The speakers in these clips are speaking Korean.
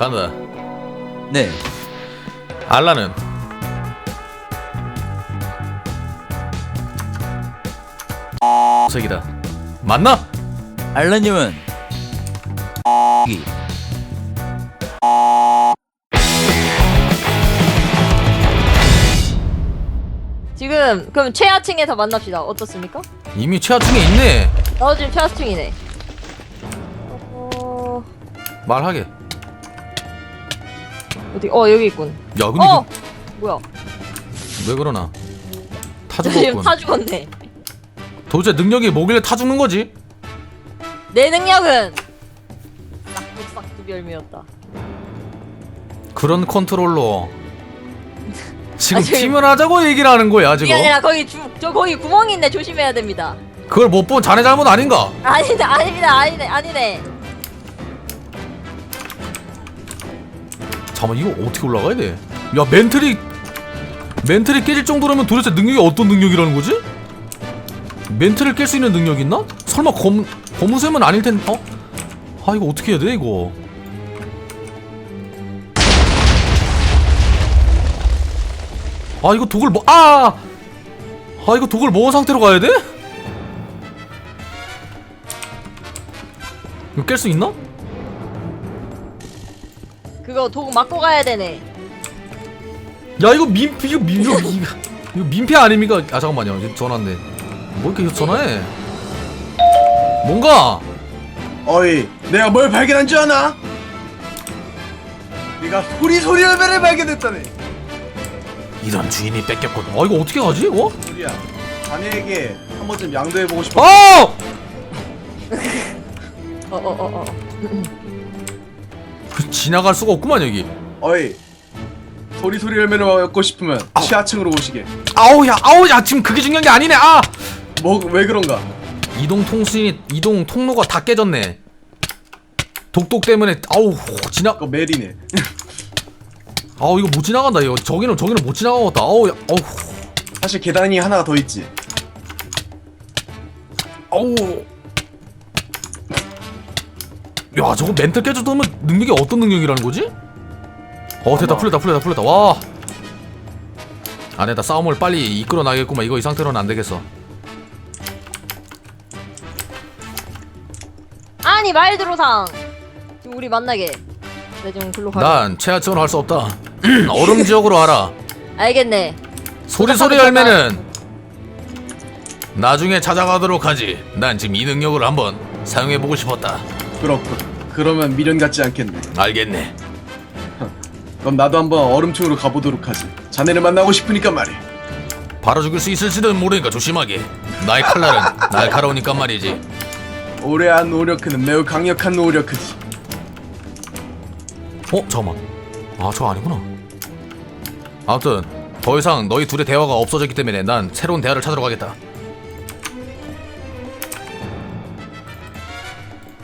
간다. 네. 알라는 색이다. 맞나? 알라님은 이 지금 그럼 최하층에서 만납시다. 어떻습니까? 이미 최하층에 있네. 나 지금 최하층이네. 어 말하게. 야 어디? 어 여기 있군. 근데 어 뭐야? 그- 왜 그러나? 타 지금 죽었군. 다 죽었네. 도대체 능력이 뭐길래 타 죽는 거지? 내 능력은 싹둑싹둑 열매였다. 그런 컨트롤로 지금 아, 지금- 팀을 하자고 얘기를 하는 거야 지금. 이게 아니라 거기 주, 저 거기 구멍이 있네. 조심해야 됩니다. 그걸 못 본 자네 잘못 아닌가? 아니다 아닙니다 아니네 아니네. 잠깐 이거 어떻게 올라가야 돼? 야 멘틀이 멘틀이 깨질 정도라면 도대체 능력이 어떤 능력이라는 거지? 멘틀을 깰 수 있는 능력 있나? 설마 검 검은샘은 아닐 텐 어? 아 이거 어떻게 해야 돼 이거? 아 이거 독을 뭐 아! 아 이거 독을 먹은 상태로 가야 돼? 이거 깰 수 있나? 그거 도구 맞고 가야 되네. 야 이거 민 이거 민 이거, 민- 이거 민폐 아닙니까? 아 잠깐만요 이거 전화인데 뭐 이렇게 전화해? 뭔가 어이, 내가 뭘 발견한 줄 아나? 네가 소리 소리 열매를 발견했다네. 이런 주인이 뺏겼군. 아 이거 어떻게 가지? 어? 소리야, 자네에게 한 번쯤 양도해보고 싶어. 어! 어어어 어. 그 지나갈 수가 없구만 여기. 어이, 소리 소리 열매를 먹고 싶으면 지하층으로 오시게. 아우 야 아우 야 지금 그게 중요한 게 아니네. 아 뭐 왜 그런가? 이동 통신이 이동 통로가 다 깨졌네. 독독 때문에 아우 지나 그거 메리네. 아우 이거 못 지나간다 이거 저기는 저기는 못 지나가겠다. 아우 야 아우 사실 계단이 하나가 더 있지. 아우 야 저거 멘탈 깨져도면 능력이 어떤 능력이라는 거지? 어 됐다. 풀렸다 풀렸다 풀렸다. 와. 안에다. 싸움을 빨리 이끌어 나겠구만. 이거 이 상태로는 안 되겠어. 아니 말드로상. 지금 우리 만나게. 내 지금 글로 가. 난 최하층으로 할수 없다. 얼음 지역으로 와라. 알겠네. 소리 소리 열매는 나중에 찾아가도록 하지. 난 지금 이 능력을 한번 사용해보고 싶었다 그렇군. 그러면 미련 같지 않겠네. 알겠네 그럼 나도 한번 얼음층으로 가보도록 하지. 자네를 만나고 싶으니까 말이야. 바로 죽일 수 있을지는 모르니까 조심하게 나의 칼날은 날카로우니까 말이지 오래한 노력은 매우 강력한 노력이지. 어? 잠깐만 아 저거 아니구나 아무튼 더 이상 너희 둘의 대화가 없어졌기 때문에 난 새로운 대화를 찾으러 가겠다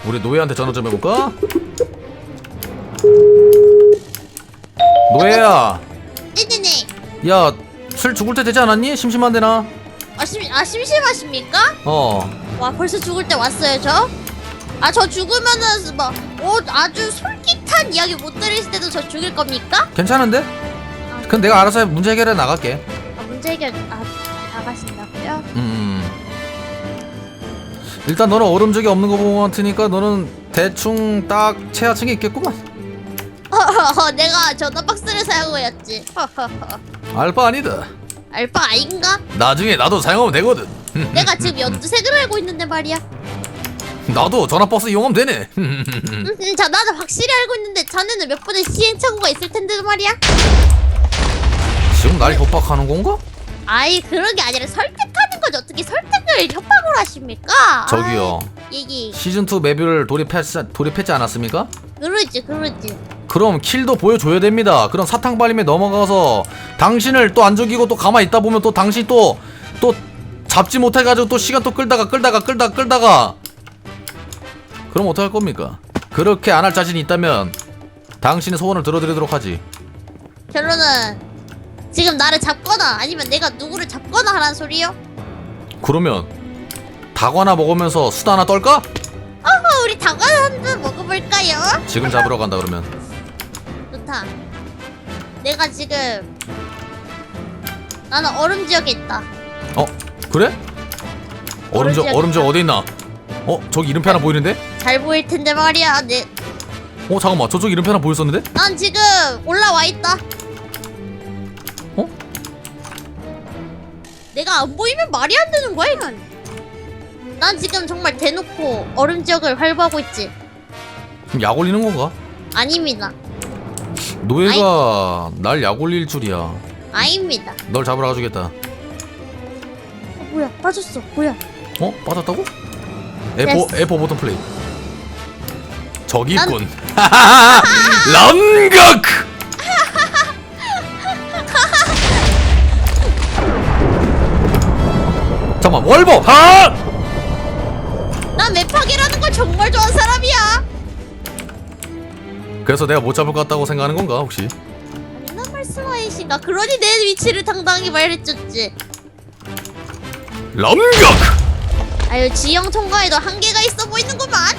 우리 노예한테 전화 좀 해볼까? 노예야 네네네. 야슬 죽을 때 되지 않았니? 심심한데 나? 아, 심, 아 심심하십니까? 어 와 벌써 죽을 때 왔어요 저? 아 저 죽으면은 막 어, 아주 솔깃한 이야기 못 들으실 때도 저 죽일 겁니까? 괜찮은데? 그럼 내가 알아서 문제 해결해 나갈게 아 문제 해결 아 나가신다고요? 음. 일단 너는 얼음적이 없는 거 보고 같으니까 너는 대충 딱 최하층에 있겠구만. 허허허 내가 전화 박스를 사용하였지. 허허허 알바 아니다. 알바 아닌가? 나중에 나도 사용하면 되거든. 내가 지금 연두색을 알고 있는데 말이야. 나도 전화버스 이용하면 되네. 음, 음, 자 나도 확실히 알고 있는데 자네는 몇 번의 시행착오가 있을 텐데 말이야. 지금 날 협박하는 건가? 아이 그런 게 아니라 설득하는 거지 어떻게 설득을 협박으로 하십니까? 저기요. 얘기 시즌 2 맵을 돌입했 돌입했지 않았습니까? 그러지 그러지. 그럼 킬도 보여줘야 됩니다. 그런 사탕 발림에 넘어가서 당신을 또 안 죽이고 또 가만히 있다 보면 또 당신 또 또 잡지 못해가지고 또 시간 또 끌다가 끌다가 끌다가 끌다가 그럼 어떡할 겁니까? 그렇게 안 할 자신이 있다면 당신의 소원을 들어드리도록 하지. 결론은 지금 나를 잡거나 아니면 내가 누구를 잡거나 하라는 소리요? 그러면 닭 하나 먹으면서 수다 하나 떨까? 어허 우리 다과 한잔 먹어볼까요? 지금 잡으러 간다 그러면 많다. 내가 지금 나는 얼음 지역에 있다. 어 그래? 얼음적 있다. 어디 있나? 어 저기 이름표 하나 보이는데? 잘 보일 텐데 말이야. 내, 어 잠깐만 저쪽 이름표 하나 보였었는데? 난 지금 올라와 있다. 내가 안 보이면 말이 안 되는 거야 이건. 난 지금 정말 대놓고 얼음 지역을 활보하고 있지. 그럼 약 올리는 건가? 아닙니다. 노예가 날 약 올릴 줄이야. 아닙니다. 널 잡으러 가주겠다. 어, 뭐야 빠졌어. 뭐야? 어 빠졌다고? F F 버튼 플레이. 저기 난- 있군. 람각. 잠깐만 월보 하! 난 맵하기라는 걸 정말 좋아하는 사람이야. 그래서 내가 못 잡을 것 같다고 생각하는 건가 혹시? 아니나 말씀하이신가? 그러니 내 위치를 당당히 말해줬지. 람각. 아유 지형 통과에도 한계가 있어 보이는구만.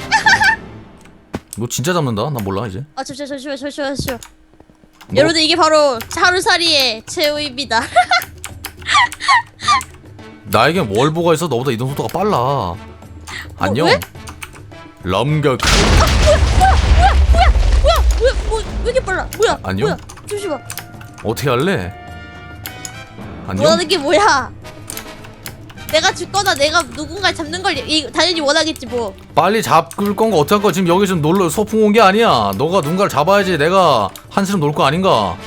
너 진짜 잡는다? 나 몰라 이제. 아 잠시만 잠시만 잠시만 잠시만. 뭐? 여러분들 이게 바로 하루살이의 최후입니다. 나에겐 월보가 있어 너보다 이동 속도가 빨라. 안녕. 왜? 람각. 뭐야 뭐야 뭐 왜 이렇게 빨라? 뭐야? 안녕? 뭐야? 잠시만. 어떻게 할래? 안녕. 원하는 게 뭐야? 내가 죽거나 내가 누군가 잡는 걸 이, 당연히 원하겠지 뭐. 빨리 잡을 건가 어떡할 거야 지금 여기 지금 놀러 소풍 온 게 아니야 너가 누군가를 잡아야지 내가 한시름 놀 거 아닌가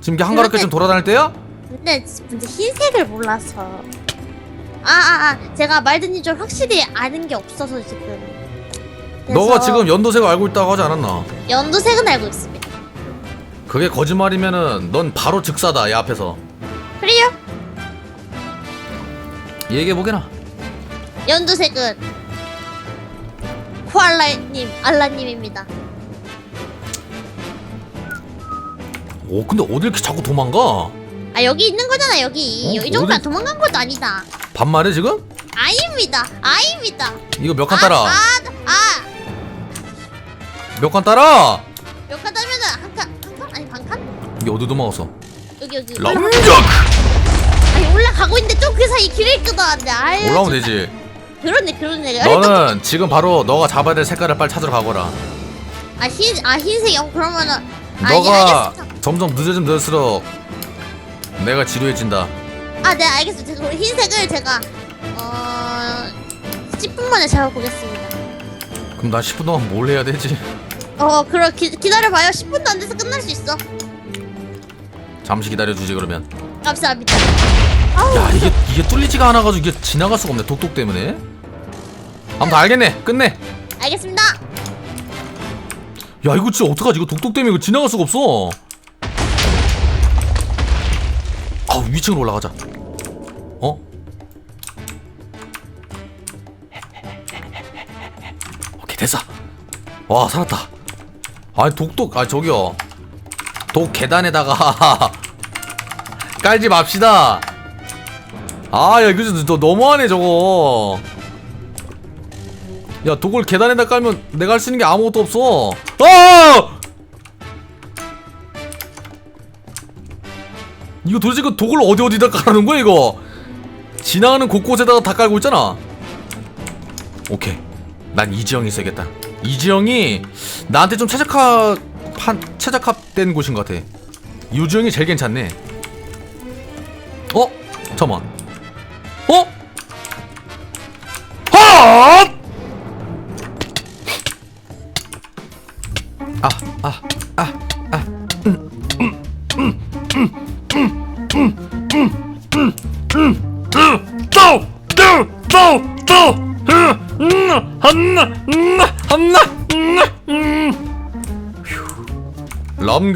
지금 이게 한가롭게 지금 돌아다닐 때야? 근데 근데 흰색을 몰라서. 아아 아, 제가 말든지 좀 확실히 아는 게 없어서 지금. 그래서 너가 지금 연도색을 알고 있다고 하지 않았나 연두색은 알고 있습니다. 그게 거짓말이면은 넌 바로 즉사다 이 앞에서 그래요? 얘기해 보게나 연두색은 코알라님 알라님입니다. 오 근데 어딜 이렇게 자꾸 도망가 아 여기 있는 거잖아 여기. 어? 이 정도면 어디- 도망간 것도 아니다. 반말해 지금? 아닙니다. 아닙니다. 이거 몇 칸 따라 아, 아, 몇 칸 따라 몇칸 따면은 한 칸, 한 칸? 아니 반 칸? 이게 어디 도망갔어 여기 여기. 람각 아니 올라가고 있는데 좀 그 사이 길을 끊어왔네. 아유. 올라오면 좀- 되지 그러네 그러네. 너는 지금 바로 너가 잡아야 될 색깔을 빨리 찾으러 가거라 아흰아 흰색이 어 그러면은. 아, 예, 너가 알겠습니다. 점점 늦어지면 늦을수록 내가 지루해진다 아, 네, 알겠습니다. 그럼 흰색을 제가 어 10분 만에 잡아보겠습니다. 그럼 나 10분 동안 뭘 해야 되지? 어, 그럼 기, 기다려봐요. 10분도 안 돼서 끝날 수 있어. 잠시 기다려주지 그러면 감사합니다. 아우, 야 이게 이게 뚫리지가 않아가지고 이게 지나갈 수가 없네 독독 때문에 아무튼 알겠네 끝내 알겠습니다. 야 이거 진짜 어떡하지 이거 독독 때문에 이거 지나갈 수가 없어 아 위층으로 올라가자 됐어. 와 살았다. 아니 독독 아 저기요. 독 계단에다가 깔지 맙시다. 아야 이거 너 너무하네 저거. 야 독을 계단에다 깔면 내가 할 수 있는 게 아무것도 없어. 아! 이거 도대체 그 독을 어디 어디다 깔아놓은 거야 이거? 지나가는 곳곳에다가 다 깔고 있잖아. 오케이 난 이지영이 있어야겠다 이지영이 나한테 좀 최적화 판 최적화된 곳인 것 같아 유지영이 제일 괜찮네 어? 잠깐만 어?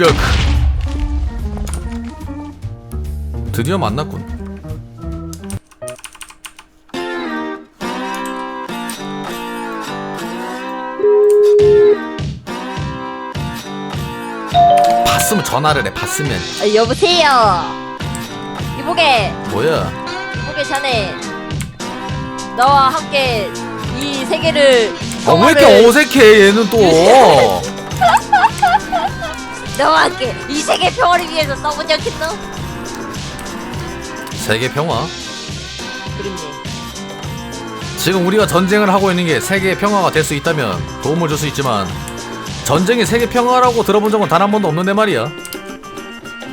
휴. 람격. 드디어 만났군. 봤으면 전화를 해. 봤으면 아, 여보세요. 이보게, 뭐야? 이보게 자네. 너와 함께 이 세계를 아, 왜 이렇게 어색해 얘는 또 너와 함께 이 세계 평화를 위해서 싸우지 않겠나? 세계 평화. 그렇네. 지금 우리가 전쟁을 하고 있는 게 세계 평화가 될 수 있다면 도움을 줄 수 있지만 전쟁이 세계 평화라고 들어본 적은 단 한 번도 없는데 말이야.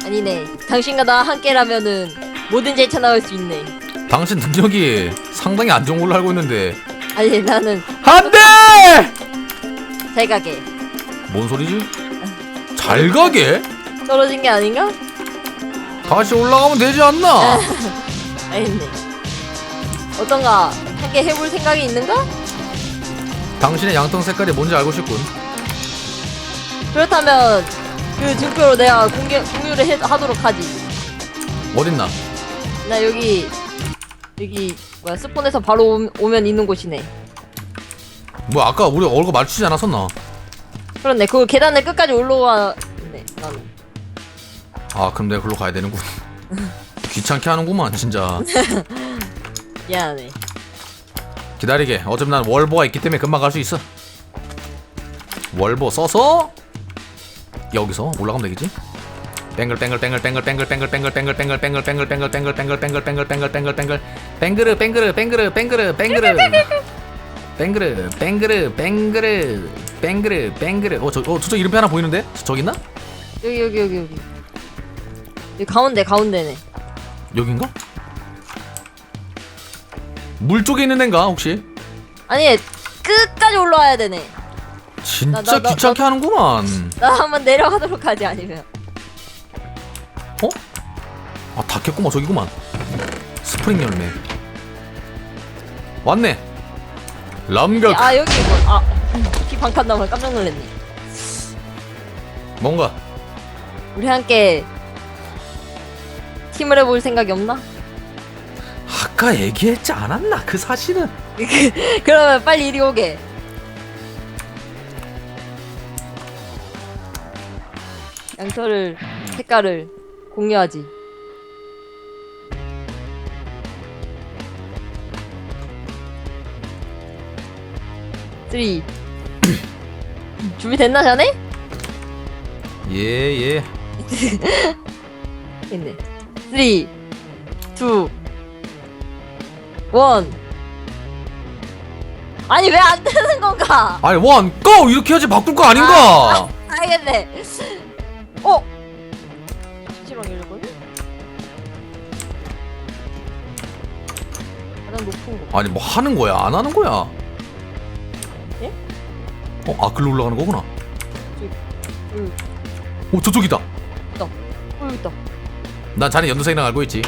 아니네. 당신과 나 함께라면은 뭐든지 헤쳐나갈 수 있네. 당신 능력이 상당히 안 좋은 걸로 알고 있는데 아니 나는 안돼! 잘 가게. 뭔 소리지? 잘 가게? 떨어진 게 아닌가? 다시 올라가면 되지 않나? 아니네. 어떤가? 함께 해볼 생각이 있는가? 당신의 양털 색깔이 뭔지 알고 싶군. 그렇다면 그 증표로 내가 공개 공유를 해, 하도록 하지. 어딨나? 나 여기 여기 뭐야 스폰에서 바로 오, 오면 있는 곳이네. 뭐 아까 우리 얼굴 맞추지 않았었나? 그렇네. 그 계단을 끝까지 올라와. 네, 나는. 아 그럼 내가 글로 가야 되는군. 귀찮게 하는구만 진짜. 미안하네. 기다리게. 어차피 난 월보가 있기 때문에 금방 갈 수 있어. 월보 써서 여기서 올라가면 되겠지? 뱅글 뱅글 뱅글 뱅글 뱅글 뱅글 뱅글 뱅글 뱅글 뱅글 뱅글 뱅글 뱅글 뱅글 뱅글 뱅글 뱅글 뱅글 뱅글 뱅그르 뱅그르 뱅그르 뱅그르 뱅그르 뱅그르 뱅그르 뱅그르 뱅그르 뱅그르 어저 어 저쪽 이름표 하나 보이는데 저기 있나 여기 여기 여기 여기. 여기 가운데 가운데네. 여긴가 물 쪽에 있는 데인가 혹시 아니 끝까지 올라와야 되네. 진짜 나, 나, 귀찮게 하는구만 나 한번 내려가도록 하지 아니면. 어? 아 닫혔구만 저기구만 스프링 열매 왔네 람각 아 여기 뭐 아. 피 반칸 나면 깜짝 놀랐네. 뭔가 우리 함께 팀을 해볼 생각이 없나? 아까 얘기했지 않았나 그 사실은 그러면 빨리 이리 오게. 양털을 색깔을 공유하지. 쓰리. 준비됐나 자네? 예 예 있네. 쓰리, 투, 원. 아니 왜 안 되는 건가? 아니 원 고 이렇게 해야지 바꿀 거 아닌가 알겠네. 어? 수시랑 열걸? 가장 높은 거. 아니 뭐 하는 거야 안 하는 거야 예? 어 아 글로 올라가는 거구나. 여기, 오 저쪽이다. 어, 여기 있다. 난 자네 연두색이랑 알고 있지.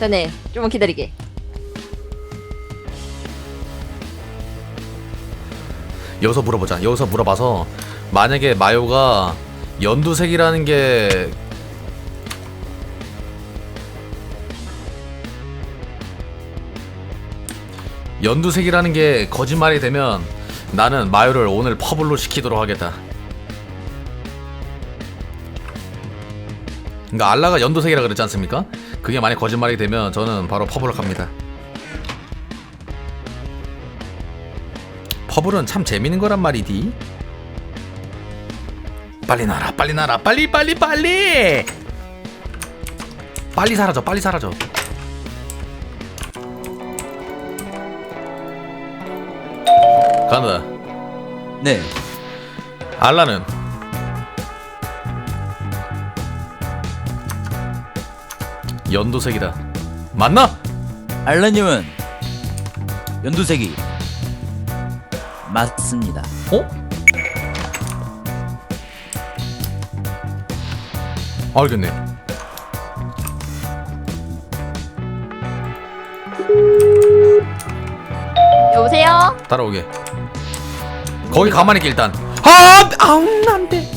자네, 좀만 기다리게. 여기서 물어보자. 여기서 물어봐서 만약에 마요가 연두색이라는 게 연두색이라는 게 거짓말이 되면 나는 마요를 오늘 퍼블로 시키도록 하겠다. 그러니까 알라가 연두색이라 그랬지 않습니까? 그게 만약 거짓말이 되면 저는 바로 퍼블로 갑니다. 퍼블은 참 재밌는 거란 말이디. 빨리 나라, 빨리 나라, 빨리 빨리 빨리. 빨리 사라져, 빨리 사라져. 간다. 네. 알라는 연두색이다. 맞나? 알라님은 연두색이 맞습니다. 어? 알겠네. 여보세요? 따라오게. 거기 가만히 있게 일단. 아, 아웅 안돼.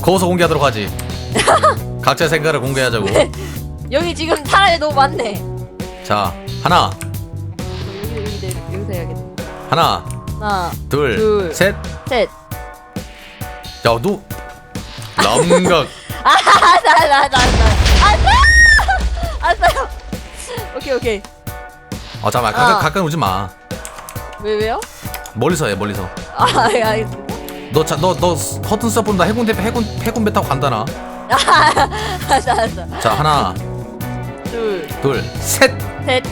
거기서 공개하도록 하지. 각자 생각을 공개하자고. 여기 지금 사람이 너무 많네. 자, 하나, 여기 여기 여기 여기서 해야겠다. 하나, 하나, 둘, 둘. 셋. 셋. 야, 너 남각. 아 나 나 나 나 안 돼. 안 돼요. 오케이 오케이. 아, 잠깐 가까, 어. 가까이 오지 마. 왜 왜요? 멀리서 해, 멀리서. 아 예, 알겠습니다. 너자너너 허튼 스타 보면 나 해군 대표 해군 해군 배 타고 간다나. 알았어 알았어. 자 하나 둘둘 셋. 셋.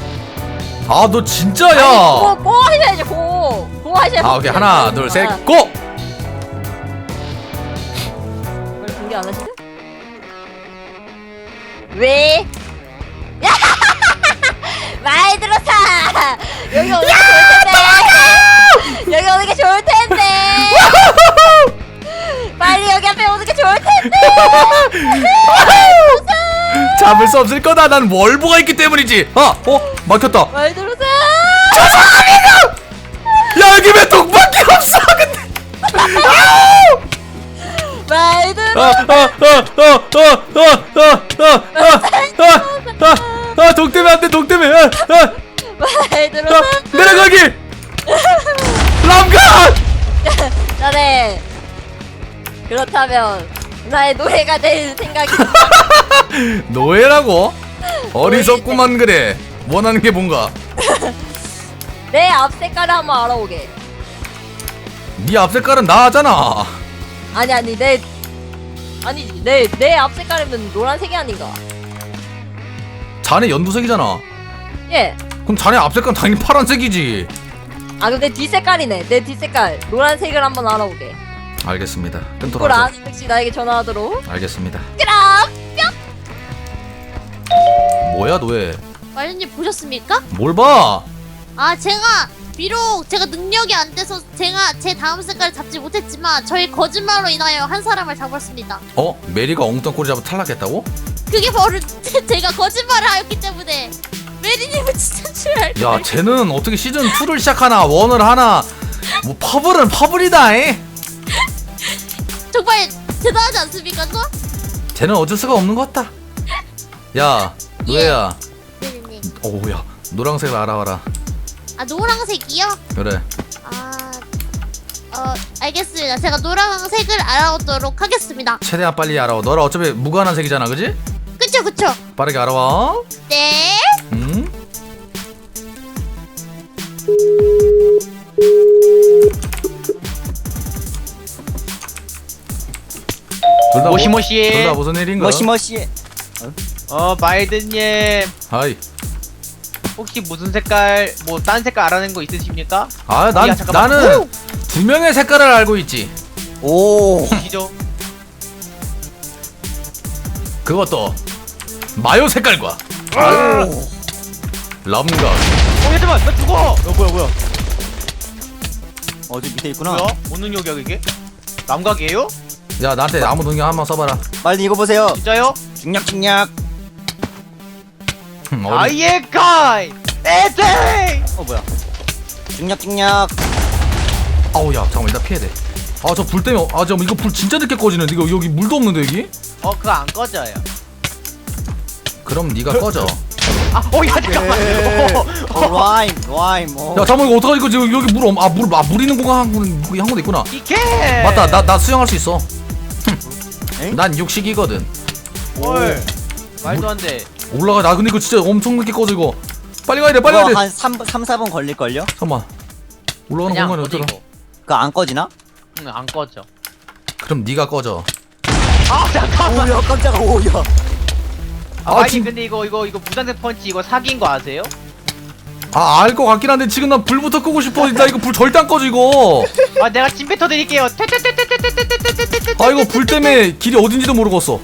아 너 진짜야. 고, 고 하셔야지 고. 고 하셔야지. 아 오케이 하나 둘 셋 고. 원래 공개 안 하시네? 왜? 야! 말 들었어! 여기 게 좋을 텐데! 여기 오는 게 좋을 텐데! 빨리 여기 앞에 오는 게 좋을 텐데! 잡을 수 없을 거다. 난 월보가 있기 때문이지. 아, 어, 막혔다. 말 들었어! 야 여기 왜 독밖에 없어? 근데. 말 들어! 아, 아, 아, 아, 아, 아, 아, 아, 아, 아, 아, 독 때문에 안 돼, 독 때문에. 아, 아, 말 아, 들었어! 내려가기. 그렇다면 나의 노예가 될 생각이 노예라고? 어리석구만 그래. 원하는 게 뭔가? 내 앞 색깔을 한번 알아보게. 네 앞 색깔은 나잖아. 아니 아니 내 아니지 내내 앞 색깔이면 노란색이 아닌가? 자네 연두색이잖아. 예. 그럼 자네 앞 색깔은 당연히 파란색이지. 아 그럼 내 뒷색깔이네. 내 뒷색깔 노란색을 한번 알아보게. 알겠습니다. 그걸 끈돌아. 아는 즉시 나에게 전화하도록. 알겠습니다. 그럼 뭐야 노예? 말든님 보셨습니까? 뭘 봐? 아 제가 비록 제가 능력이 안 돼서 제가 제 다음 색깔을 잡지 못했지만 저희 거짓말로 인하여 한 사람을 잡았습니다. 어? 메리가 엉뚱 꼬리 잡아 탈락했다고? 그게 바로 제가 거짓말을 하였기 때문에 메리님은 진짜 줄 알고 야, 쟤는 어떻게 시즌 2를 시작하나 원을 하나? 뭐 퍼블은 퍼블이다. 에? 정말 대단하지 않습니까, 저? 쟤는 어쩔 수가 없는 것 같다. 야, 노예야. 메리님. 오야, 노란색을 알아와라. 아 노란색이요? 그래. 아, 어 알겠습니다. 제가 노란색을 알아오도록 하겠습니다. 최대한 빨리 알아와. 너랑 어차피 무관한 색이잖아, 그지? 그쵸 그쵸? 빠르게 알아와. 네. 둘다 뭐- 모시모시. 둘다 무슨 일인가? 머시머시. 어 마이드님 아이. 혹시 무슨 색깔 뭐 딴 색깔 알아낸 거 있으십니까? 아, 난 야, 잠깐만. 나는 두 명의 색깔을 알고 있지. 오. 보시죠. 그것도 마요 색깔과 람각. 어 잠깐만 나 죽어. 어 뭐야 뭐야. 어디 밑에 있구나. 뭐야? 오는 능력이야 이게? 남각이에요? 야, 나한테 아무 능력 한번 써봐라. 빨리 이거 보세요. 진짜요? 중략 중략. 아이의 가이 에테이. 어 뭐야. 중략 중략. 아우 야 잠깐만 일단 피해야 돼 아 저 불 때문에 아 잠깐 이거 불 진짜 늦게 꺼지는데 이거 여기 물도 없는데 여기? 어 그거 안 꺼져요. 그럼 네가 꺼져 아어야 잠깐만. 어, 라임 라임. 어. 야 잠깐만 이거 어떡하지 이거 지금 여기 물 없.. 아물아 물 있는 공간 한 군- 한 군데 있구나 이케. 맞다 나 나 수영할 수 있어 엥? 난 육식이거든 헐. 말도 안 돼. 올라가 나 근데 이거 진짜 엄청 늦게 꺼져 이거 빨리 가야 돼 빨리 가야 돼 한 3, 3, 4분 걸릴 걸요? 잠깐만 올라가는 그냥 공간이 어디 어디라 이거? 그거 안 꺼지나? 응안 꺼져. 그럼 네가 꺼져 아 잠깐만. 오야 깜짝아 오야. 아, 아, 마이드 진- 근데 이거 이거 이거 무장색 펀치 이거 사기인 거 아세요? 아, 알 것 같긴 한데 지금 나 불부터 끄고 싶어. 나 이거 불 절대 안 꺼져 이거. 아 내가 짐 뱉어 드릴게요. 아 이거 불 때문에 길이 어딘지도 모르겠어.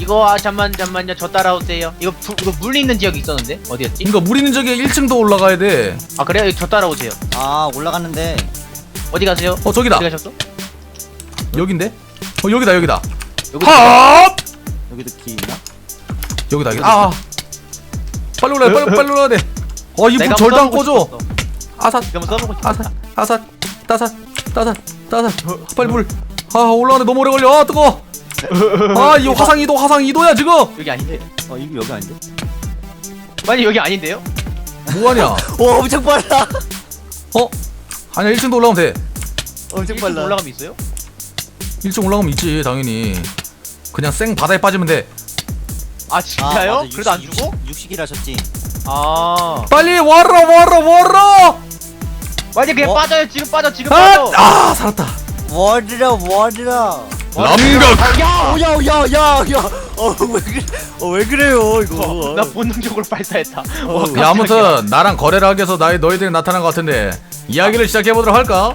이거 아 잠만 잠만요. 저 따라오세요. 어, 이거 부, 이거 물 있는 지역이 있었는데 어디였지? 그러니까 물 있는 저기 1층 더 올라가야 돼. 아 그래요? 저 따라오세요. 아 올라갔는데 어디 가세요? 어 저기다. 어디 가셨어? 여긴데? 어 여기다 여기다. 여기 여기도 길 있나? 여기다 여기다. 아. 빨리 올라야 빨리 빨리 올라야 돼. 어이 불 내가 절대 안 써보고 꺼져 싶었어. 아삿 내가 한번 써보고 싶었어. 아삿 아삿 따삿 따삿 따삿 빨리 불아 올라가는데 너무 오래 걸려 아 뜨거 아 이 화상 이도 화상 이도야 지금 여기 아닌데? 어 이거 여기 아닌데? 아니 여기 아닌데요? 뭐하냐 오 엄청 빨라. 어 아니야 1층도 올라가면 돼 엄청 1층 빨라. 올라가면 있어요? 1층 올라가면 있지 당연히 그냥 생 바다에 빠지면 돼 아 진짜요? 맞아, 그래도 안 육식- 죽어? 육식- 육식이라셨지. 아. 빨리 와라 와라 와라 맞아 그냥 어? 빠져요. 지금 빠져 지금 아, 빠져. 아 살았다. 뭐하더라 뭐하더라. 람각. 야야야야야. 어왜 그래 어왜 그래요 이거. 나 본능적으로 발사했다. 어, 야 아무튼 나랑 거래를 하기 위해서 나의 너희들이 나타난 것 같은데 이야기를 시작해보도록 할까?